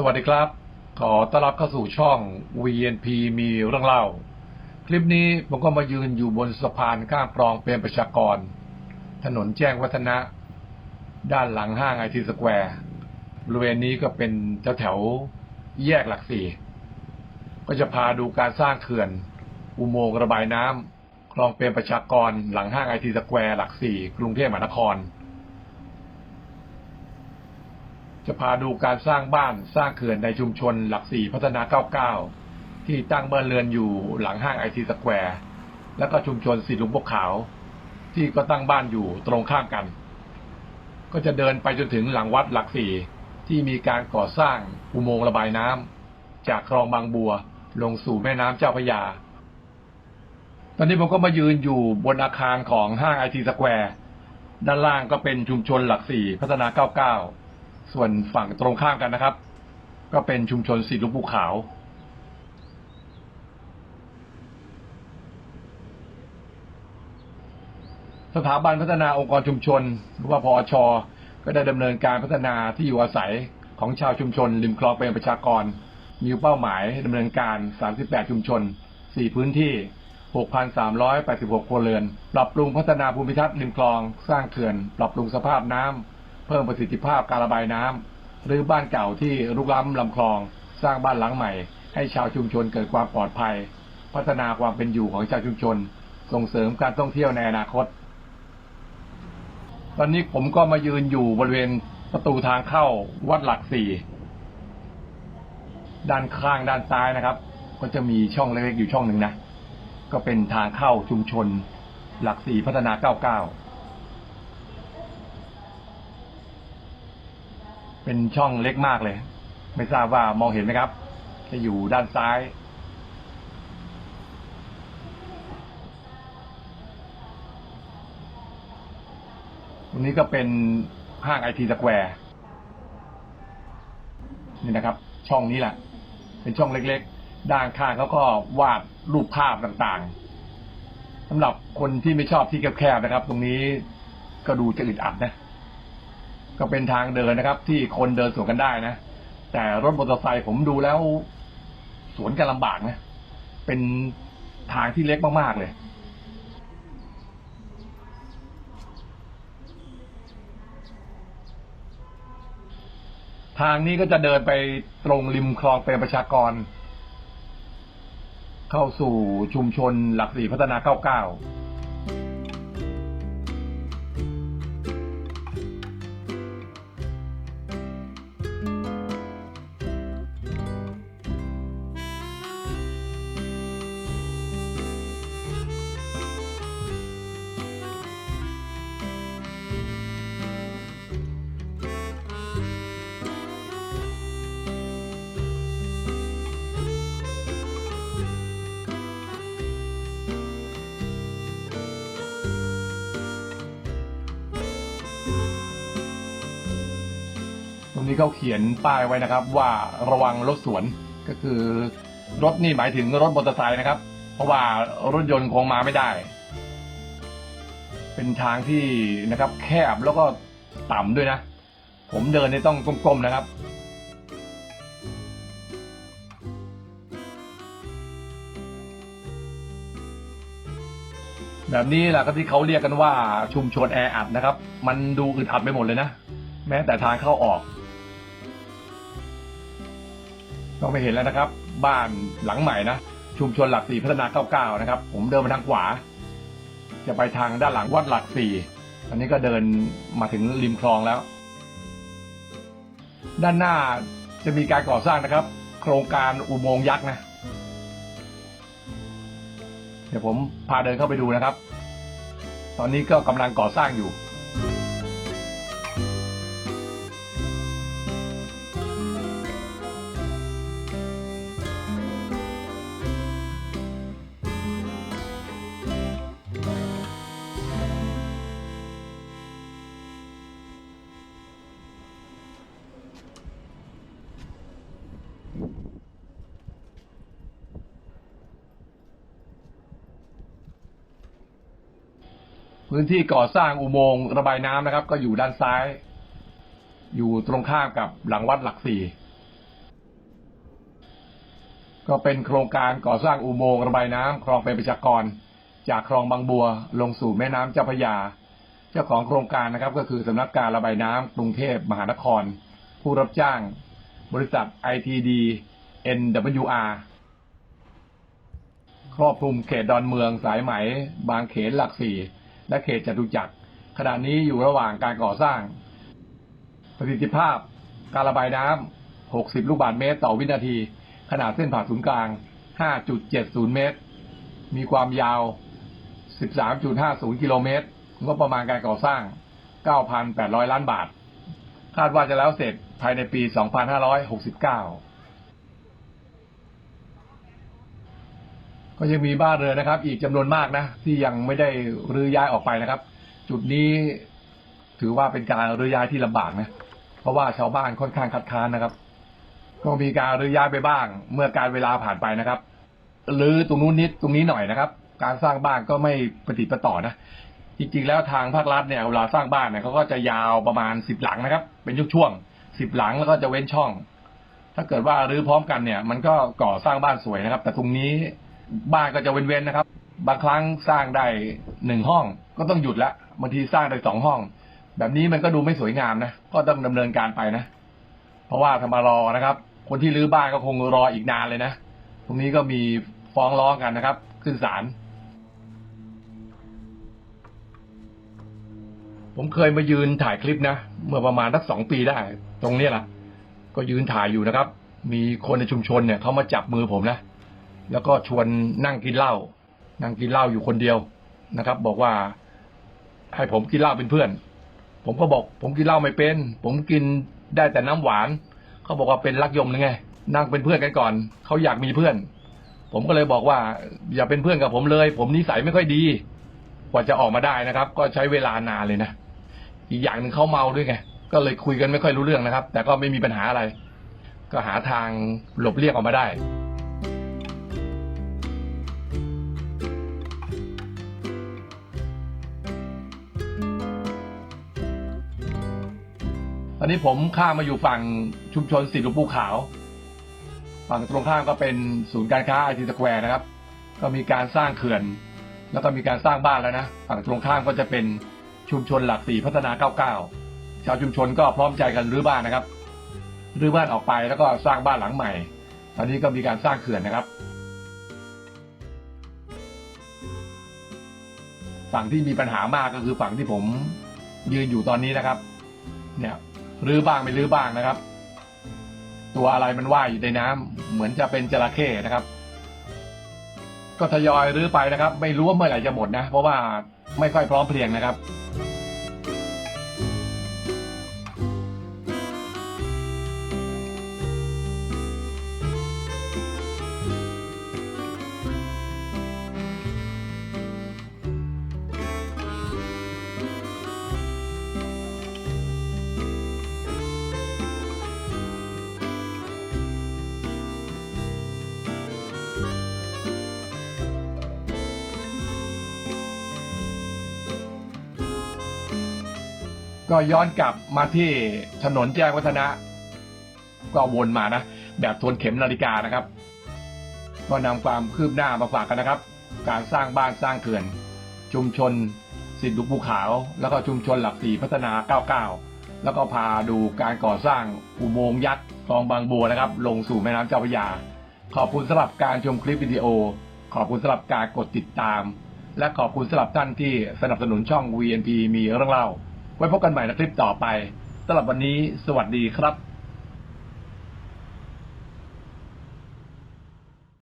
สวัสดีครับ ขอต้อนรับเข้าสู่ช่อง VNP มีเรื่องเล่า คลิปนี้ผมก็มายืนอยู่บนสะพานข้ามคลองเปรมประชากร ถนนแจ้งวัฒนะ ด้านหลังห้างไอทีสแควร์บริเวณนี้ก็เป็นแถวแถวแยกหลักสี่ ก็จะพาดูการสร้างเขื่อน อุโมงค์ระบายน้ำคลองเปรมประชากรหลังห้างไอทีสแควร์หลักสี่กรุงเทพมหานคร จะพาดูการสร้างบ้านสร้างเขื่อนในชุมชนหลักสี่พัฒนา 99 ที่ตั้งเบ้านเรือนอยู่หลังห้างไอทีสแควร์แล้วก็ชุมชนสีลุมพวกขาว ที่ก็ตั้งบ้านอยู่ตรงข้ามกัน ก็จะเดินไปจนถึงหลังวัดหลักสี่ที่มีการก่อสร้างอุโมงค์ระบายน้ำจากคลองบางบัวลงสู่แม่น้ำเจ้าพระยา ตอนนี้ผมก็มายืนอยู่บนอาคารของห้างไอทีสแควร์ด้านล่างก็เป็นชุมชนหลักสี่พัฒนา 99 ส่วนฝั่งตรงข้ามกันนะครับ ก็เป็นชุมชนสีลุกภูขาว สถาบันพัฒนาองค์กรชุมชน หรือว่าพอชก็ได้ดำเนินการพัฒนาที่อยู่อาศัยของชาวชุมชนริมคลองเป็นประชากร มีเป้าหมายดำเนินการ 38 ชุมชน 4 พื้นที่ 6,386 ครัวเรือน ปรับปรุงพัฒนาภูมิทัศน์ริมคลอง สร้างเขื่อน ปรับปรุงสภาพน้ำ เพิ่มประสิทธิภาพการระบายน้ำหรือบ้านเก่าที่รุกล้ำลำคลอง สร้างบ้านหลังใหม่ ให้ชาวชุมชนเกิดความปลอดภัย พัฒนาความเป็นอยู่ของชาวชุมชน ส่งเสริมการท่องเที่ยวในอนาคต ตอนนี้ผมก็มายืนอยู่บริเวณประตูทางเข้าวัดหลักสี่ด้านข้างด้านซ้ายนะครับ ก็จะมีช่องเล็กๆอยู่ช่องหนึ่งนะ ก็เป็นทางเข้าชุมชน หลักสี่พัฒนาเก้าเก้า เป็นช่องเล็กมากเลย ไม่ทราบว่ามองเห็นไหมครับ จะอยู่ด้านซ้าย ตรงนี้ก็เป็นห้างไอทีสแควร์นี่นะครับ ช่องนี้แหละ เป็นช่องเล็กๆ ด้านข้างเขาก็วาดรูปภาพต่างๆสำหรับคนที่ไม่ชอบที่แคบๆนะครับ ตรงนี้ก็ดูจะอึดอัดนะ ก็เป็นทางเดินนะครับ ที่คนเดินสวนกันได้นะ แต่รถมอเตอร์ไซค์ผมดูแล้ว สวนกันลำบากนะ เป็นทางที่เล็กมากๆเลยทางนี้ก็จะเดินไปตรงริมคลองเป็นประชากร เข้าสู่ชุมชนหลักสี่พัฒนา99 นี้เขาเขียนป้ายไว้นะครับ ว่าระวังรถสวนก็คือรถนี่หมายถึงรถมอเตอร์ไซค์นะครับ เพราะว่ารถยนต์คงมาไม่ได้ เป็นทางที่นะครับ แคบแล้วก็ต่ำด้วยนะ ผมเดินนี่ต้องก้มๆนะครับแบบนี้แหละก็ที่เขาเรียกกันว่าชุมชนแออัดนะครับ มันดูอึดอัดไปหมดเลยนะ แม้แต่ทางเข้าออก ต้องไปเห็นแล้วนะครับ บ้านหลังใหม่นะชุมชนหลักสี่พัฒนาเก้าเก้านะครับ ผมเดินมาทางขวา จะไปทางด้านหลังวัดหลักสี่อันนี้ก็เดินมาถึงริมคลองแล้ว ด้านหน้าจะมีการก่อสร้างนะครับ โครงการอุโมงค์ยักษ์นะ เดี๋ยวผมพาเดินเข้าไปดูนะครับ ตอนนี้ก็กำลังก่อสร้างอยู่ พื้นที่ก่อสร้างอุโมงค์ระบายน้ำนะครับ ก็อยู่ด้านซ้าย อยู่ตรงข้ามกับหลังวัดหลักสี่ก็เป็นโครงการก่อสร้างอุโมงค์ระบายน้ำคลองเป็นประชากร จากคลองบางบัวลงสู่แม่น้ำเจ้าพระยา เจ้าของโครงการนะครับ ก็คือสำนักการระบายน้ำกรุงเทพมหานคร ผู้รับจ้าง บริษัท ITD NWR ครอบคลุมเขตดอนเมืองสายไหม บางเขนหลักสี่ และเขตจตุจักร ขณะนี้อยู่ระหว่างการก่อสร้าง ประสิทธิภาพ การระบายน้ำ 60 ลูกบาศก์เมตรต่อวินาที ขนาดเส้นผ่าศูนย์กลาง 5.70 เมตร มีความยาว 13.50 กิโลเมตร งบประมาณการก่อสร้าง 9,800 ล้านบาท คาดว่าจะแล้วเสร็จภายในปี 2569 ก็ยังมีบ้านเรือนะครับ อีกจำนวนมากนะที่ยังไม่ได้รื้อย้ายออกไปนะครับ จุดนี้ถือว่าเป็นการรื้อย้ายที่ลำบากนะเพราะว่าชาวบ้านค่อนข้างคัดค้านนะครับ ก็มีการรื้อย้ายไปบ้าง เมื่อการเวลาผ่านไปนะครับรื้อตรงนู้นนิดตรงนี้หน่อยนะครับ การสร้างบ้านก็ไม่ปฏิปต่อนะจริงๆแล้วทางภาครัฐเนี่ยเวลาสร้างบ้านเนี่ยเขาก็จะยาวประมาณสิบหลังนะครับ เป็นช่วงๆสิบหลังแล้วก็จะเว้นช่อง ถ้าเกิดว่ารื้อพร้อมกันเนี่ย มันก็ก่อสร้างบ้านสวยนะครับ แต่ตรงนี้ บ้านก็จะเว้นๆนะครับ บางครั้งสร้างได้หนึ่งห้องก็ต้องหยุดละบางทีสร้างได้สองห้อง แบบนี้มันก็ดูไม่สวยงามนะก็ต้องดำเนินการไปนะ เพราะว่าทำมารอนะครับ คนที่รื้อบ้านก็คงรออีกนานเลยนะตรงนี้ก็มีฟ้องร้องกันนะครับ ขึ้นศาลผมเคยมายืนถ่ายคลิปนะเมื่อประมาณสักสองปีได้ ตรงนี้แหละก็ยืนถ่ายอยู่นะครับ มีคนในชุมชนเนี่ยเขามาจับมือผมนะ แล้วก็ชวนนั่งกินเหล้านั่งกินเหล้าอยู่คนเดียวนะครับ บอกว่า ให้ผมกินเหล้าเป็นเพื่อน ผมก็บอก ผมกินเหล้าไม่เป็น ผมกินได้แต่น้ำหวานเขาบอกว่าเป็นรักยมหรือไง นั่งเป็นเพื่อนกันก่อนเขาอยากมีเพื่อน ผมก็เลยบอกว่า อย่าเป็นเพื่อนกับผมเลย ผมนิสัยไม่ค่อยดี กว่าจะออกมาได้นะครับ ก็ใช้เวลานานเลยนะอีกอย่างหนึ่งเขาเมาด้วยไงก็เลยคุยกันไม่ค่อยรู้เรื่องนะครับ แต่ก็ไม่มีปัญหาอะไร ก็หาทางหลบเลี่ยงออกมาได้ อนนี้ผมข้ามมาอยู่ฝั่งชุมชนสีหลุมปูขาว ฝั่งตรงข้ามก็เป็นศูนย์การค้าไอทีสแควร์นะครับ ก็มีการสร้างเขื่อน แล้วก็มีการสร้างบ้านแล้วนะ ฝั่งตรงข้ามก็จะเป็นชุมชนหลักสี่พัฒนา 99 ชาวชุมชนก็พร้อมใจกันรื้อบ้านนะครับ รื้อบ้านออกไปแล้วก็สร้างบ้านหลังใหม่ ตอนนี้ก็มีการสร้างเขื่อนนะครับ ฝั่งที่มีปัญหามากก็คือฝั่งที่ผมยืนอยู่ตอนนี้นะครับ เนี่ย รื้อบ้างไม่รื้อบ้างนะครับ ตัวอะไรมันว่ายอยู่ในน้ำเหมือนจะเป็นจระเข้นะครับ ก็ทยอยรื้อไปนะครับ ไม่รู้ว่าเมื่อไหร่จะหมดนะ เพราะว่าไม่ค่อยพร้อมเพรียงนะครับ ก็ย้อนกลับมาที่ถนนแจ้งวัฒนะ ก็วนมานะ แบบทวนเข็มนาฬิกานะครับ ก็นำความคืบหน้ามาฝากกันนะครับ การสร้างบ้านสร้างเขื่อน ชุมชนสิทธิลุกภูขาว แล้วก็ชุมชนหลักสี่พัฒนา 99 แล้วก็พาดูการก่อสร้างอุโมงค์ยักษ์คลองบางบัวนะครับ ลงสู่แม่น้ำเจ้าพระยา ขอบคุณสำหรับการชมคลิปวิดีโอ ขอบคุณสำหรับการกดติดตาม และขอบคุณสำหรับท่านที่สนับสนุนช่อง VNP มีเรื่องเล่า ไว้พบกันใหม่ในคลิปต่อไปสำหรับวันนี้ สวัสดีครับ